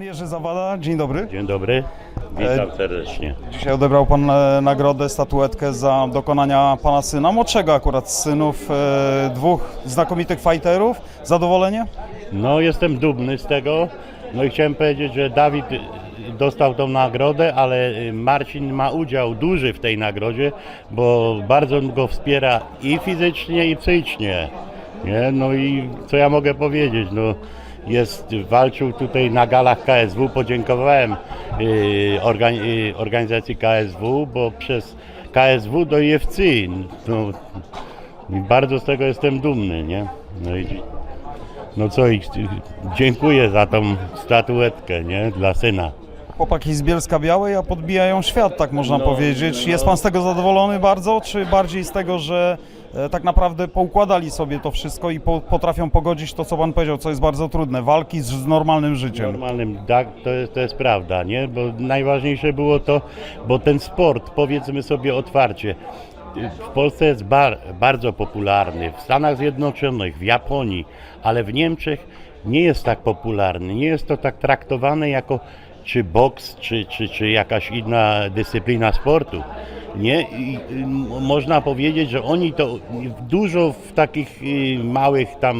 Pan Jerzy Zawada, dzień dobry. Dzień dobry, witam serdecznie. Dzisiaj odebrał Pan e, nagrodę, statuetkę za dokonania Pana syna, młodszego akurat z synów, e, dwóch znakomitych fighterów. Zadowolenie? No jestem dumny z tego, no i chciałem powiedzieć, że Dawid dostał tą nagrodę, ale Marcin ma udział duży w tej nagrodzie, bo bardzo go wspiera i fizycznie i psychicznie. Nie? No i co ja mogę powiedzieć, no jest, walczył tutaj na galach KSW, podziękowałem y, organi- y, organizacji KSW, bo przez KSW do IFC, no, i bardzo z tego jestem dumny, nie? No i no co, i dziękuję za tą statuetkę, nie? Dla syna. Chłopaki z Bielska Białej, a podbijają świat, tak można No, powiedzieć. Jest Pan z tego zadowolony bardzo, czy bardziej z tego, że tak naprawdę poukładali sobie to wszystko i po, potrafią pogodzić to, co Pan powiedział, co jest bardzo trudne, walki z, z normalnym życiem? Normalnym, tak, to jest, to jest prawda, nie? Bo najważniejsze było to, bo ten sport, powiedzmy sobie otwarcie, w Polsce jest bar, bardzo popularny, w Stanach Zjednoczonych, w Japonii, ale w Niemczech nie jest tak popularny, nie jest to tak traktowane jako czy boks, czy, czy, czy jakaś inna dyscyplina sportu. Nie? I, y, można powiedzieć, że oni to dużo w takich y, małych tam,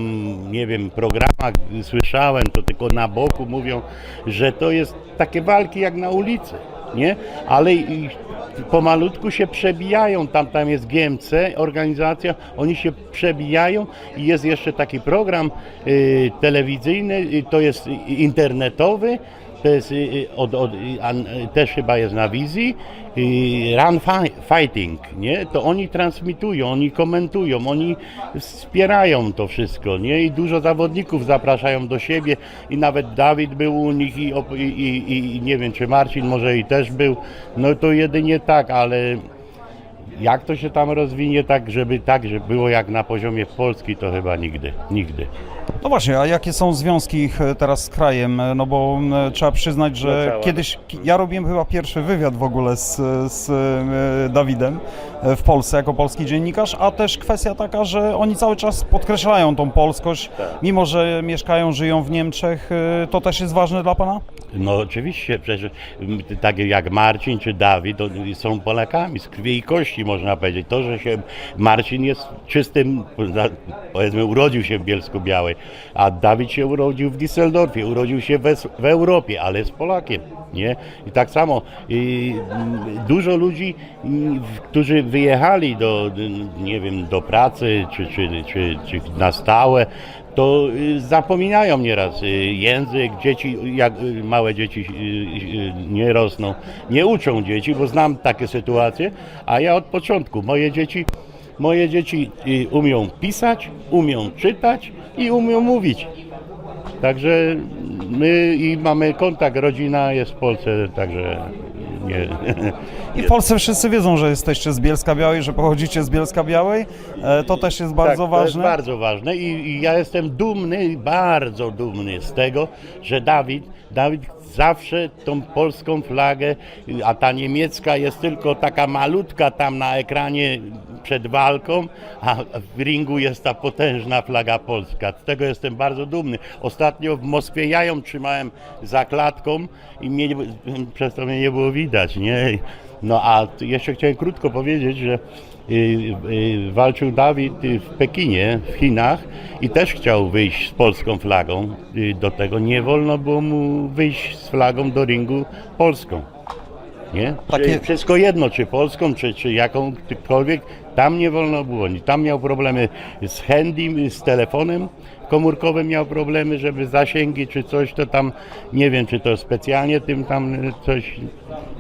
nie wiem, programach słyszałem, to tylko na boku mówią, że to jest takie walki jak na ulicy, nie? Ale i pomalutku się przebijają, tam, tam jest GMC, organizacja, oni się przebijają i jest jeszcze taki program y, telewizyjny, y, to jest internetowy, to jest od, od, też chyba jest na wizji, Run Fi- Fighting, nie? To oni transmitują, oni komentują, oni wspierają to wszystko, nie? I dużo zawodników zapraszają do siebie i nawet Dawid był u nich i, i, i nie wiem, czy Marcin może i też był, no to jedynie tak, ale jak to się tam rozwinie tak, żeby tak, żeby było jak na poziomie Polski, to chyba nigdy, nigdy. No właśnie, a jakie są związki ich e, teraz z krajem? E, No bo trzeba przyznać, że No kiedyś, ki- ja robiłem chyba pierwszy wywiad w ogóle z, z e, Dawidem e, w Polsce jako polski dziennikarz, a też kwestia taka, że oni cały czas podkreślają tą polskość, Tak. mimo że mieszkają, żyją w Niemczech, to też jest ważne dla Pana? No oczywiście, przecież tak jak Marcin czy Dawid są Polakami z krwi i kości można powiedzieć. To, że się Marcin jest czystym, powiedzmy urodził się w Bielsku Białej, a Dawid się urodził w Düsseldorfie, urodził się we, w Europie, ale jest Polakiem, nie? I tak samo i, m, dużo ludzi, w- którzy wyjechali do, nie wiem, do pracy czy, czy, czy, czy na stałe, to y, zapominają nieraz y, język, dzieci, jak y, małe dzieci nie rosną, nie uczą dzieci, bo znam takie sytuacje, a ja od początku, moje dzieci, moje dzieci y, umią pisać, umią czytać i umią mówić. Także my i mamy kontakt, rodzina jest w Polsce, także nie. I w Polsce wszyscy wiedzą, że jesteście z Bielska Białej, że pochodzicie z Bielska Białej, e, to też jest bardzo tak, To jest ważne. bardzo ważne I, i ja jestem dumny, bardzo dumny z tego, że Dawid, Dawid zawsze tą polską flagę, a ta niemiecka jest tylko taka malutka tam na ekranie przed walką, a w ringu jest ta potężna flaga polska. Z tego jestem bardzo dumny. Ostatnio w Moskwie ja ją trzymałem za klatką i mnie, nie- przez to mnie nie było widać, nie? No a jeszcze chciałem krótko powiedzieć, że walczył Dawid w Pekinie, w Chinach i też chciał wyjść z polską flagą. Do tego nie wolno było mu wyjść z flagą do ringu polską. Nie? Takie- Wszystko jedno, czy polską, czy, czy jakąkolwiek, tam nie wolno było. Tam miał problemy z handym, z telefonem komórkowym miał problemy, żeby zasięgi czy coś, to tam nie wiem, czy to specjalnie tym tam coś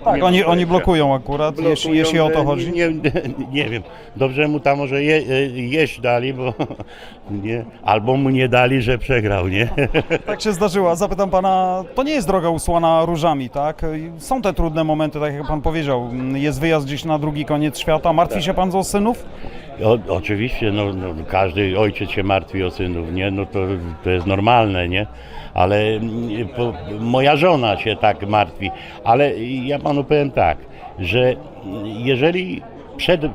Tak, oni, oni blokują akurat, jeśli, blokują, jeśli o to chodzi. Nie, nie, nie wiem. Dobrze mu tam może je, jeść dali, bo nie, albo mu nie dali, że przegrał, nie? Tak się zdarzyło. Zapytam pana, to nie jest droga usłana różami, tak? Są te trudne momenty, tak jak pan powiedział. Jest wyjazd gdzieś na drugi koniec świata. Martwi Tak. się pan o synów? O, oczywiście, no, no, każdy ojciec się martwi o synów, nie? No to, to jest normalne, nie? Ale mm, po, moja żona się tak martwi. Ale ja panu powiem tak, że jeżeli przed, y,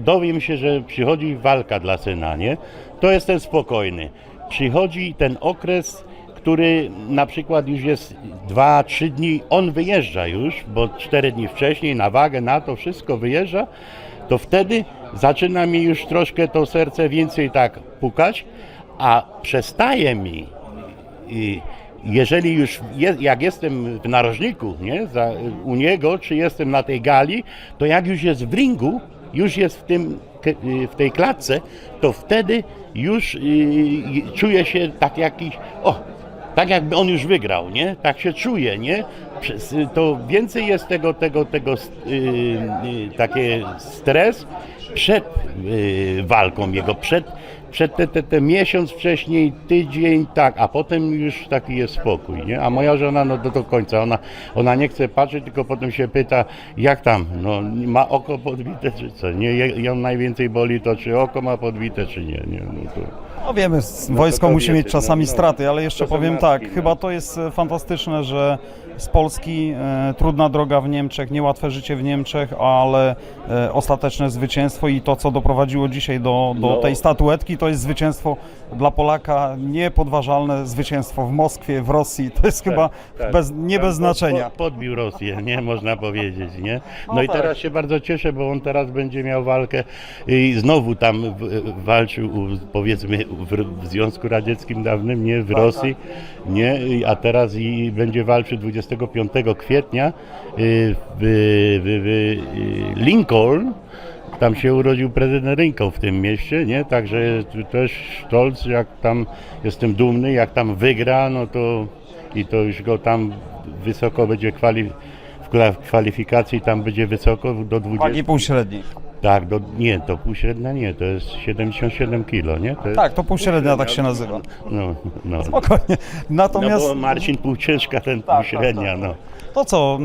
dowiem się, że przychodzi walka dla syna, nie? To jestem spokojny. Przychodzi ten okres, który na przykład już jest 2-3 dni, on wyjeżdża już, bo 4 dni wcześniej na wagę, na to wszystko wyjeżdża, to wtedy zaczyna mi już troszkę to serce więcej tak pukać, a przestaje mi. Jeżeli już je, jak jestem w narożniku, nie, za, u niego, czy jestem na tej gali, to jak już jest w ringu, już jest w, tym, y, w tej klatce, to wtedy już y, y, czuję się tak jakiś, o, tak jakby on już wygrał, nie? Tak się czuję, nie? To więcej jest tego, tego, tego y, y, takie stres przed y, walką jego, przed, przed te, te, te miesiąc wcześniej, tydzień, tak, a potem już taki jest spokój, nie? A moja żona, no do, do końca, ona, ona nie chce patrzeć, tylko potem się pyta, jak tam, no ma oko podbite, czy co, nie? Je- Ją najwięcej boli to, czy oko ma podbite, czy nie, nie? No to... No wiemy, s- wojsko to musi kobiety, mieć czasami no, no. straty, ale jeszcze To są powiem tak, no. chyba to jest e, fantastyczne, że z Polski e, trudna droga w Niemczech, niełatwe życie w Niemczech, ale e, ostateczne zwycięstwo i to, co doprowadziło dzisiaj do, do No. tej statuetki, to jest zwycięstwo dla Polaka niepodważalne zwycięstwo w Moskwie, w Rosji. To jest chyba tak. bez, nie Tam bez znaczenia. Pod, podbił Rosję, nie można powiedzieć, nie? No, No i tak. teraz się bardzo cieszę, bo on teraz będzie miał walkę i znowu tam walczył powiedzmy w, Związku Radzieckim dawnym, nie w Rosji, nie? I- A teraz i będzie walczył 25 kwietnia y, w, y, Lincoln. Tam się urodził prezydent Lincoln w tym mieście, nie? Także też Stolz, jak tam jestem dumny, jak tam wygra, no to i to już go tam wysoko będzie kwali, w kwa- w kwalifikacji tam będzie wysoko do 20. Wagi półśredniej. Tak, do, nie, to półśrednia nie, to jest 77 kilo, nie? To jest, Tak, to półśrednia tak się nazywa. No, no. Spokojnie. No Natomiast bo Marcin półciężka, ten Tak, półśrednia, tak, no. To co,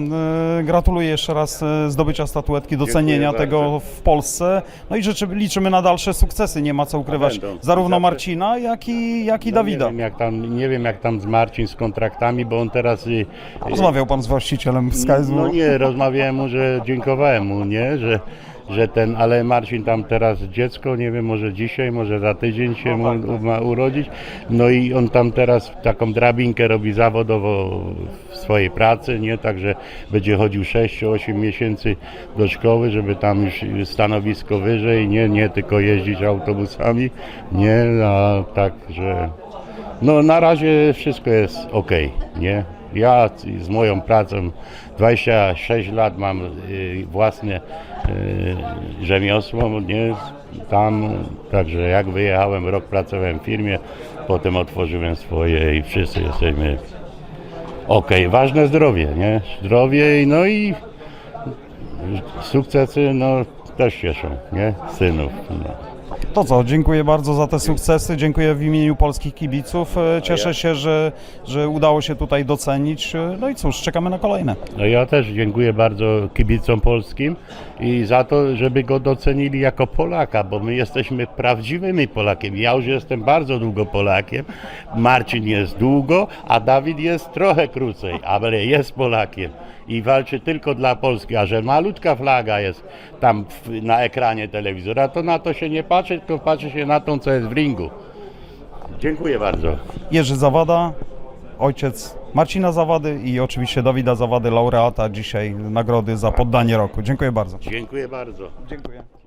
y, gratuluję jeszcze raz y, zdobycia statuetki, docenienia Dziękuję tego w Polsce. No i życzy, liczymy na dalsze sukcesy, nie ma co ukrywać. będą. Zarówno Zawsze- Marcina, jak i, jak i No Dawida. Nie wiem, jak tam, nie wiem jak tam z Marcin z kontraktami, bo on teraz... y, Rozmawiał pan z właścicielem z KSW. No nie, rozmawiałem mu, że dziękowałem mu, nie, że, że ten, ale Marcin tam teraz dziecko, nie wiem, może dzisiaj, może za tydzień się mu, ma urodzić, no i on tam teraz taką drabinkę robi zawodowo w swojej pracy, nie, także będzie chodził 6-8 miesięcy do szkoły, żeby tam już stanowisko wyżej, nie, nie tylko jeździć autobusami, nie, a tak, że no na razie wszystko jest ok, nie? Ja z moją pracą 26 lat mam y, własne y, rzemiosło, nie? Tam, także jak wyjechałem, rok pracowałem w firmie, potem otworzyłem swoje i wszyscy jesteśmy ok. Ważne zdrowie, nie? Zdrowie no i sukcesy, no też cieszą, nie? Synów. No. To co, dziękuję bardzo za te sukcesy, dziękuję w imieniu polskich kibiców. E, Cieszę się, że, że udało się tutaj docenić. E, No i cóż, czekamy na kolejne. No ja też dziękuję bardzo kibicom polskim i za to, żeby go docenili jako Polaka, bo my jesteśmy prawdziwymi Polakiem. Ja już jestem bardzo długo Polakiem, Marcin jest długo, a Dawid jest trochę krócej, ale jest Polakiem i walczy tylko dla Polski, a że malutka flaga jest tam w, na ekranie telewizora, to na to się nie patrzy, tylko patrzy się na tą, co jest w ringu. Dziękuję bardzo. Jerzy Zawada, ojciec Marcina Zawady i oczywiście Dawida Zawady, laureata dzisiaj nagrody za poddanie roku. Dziękuję bardzo. Dziękuję bardzo. Dziękuję.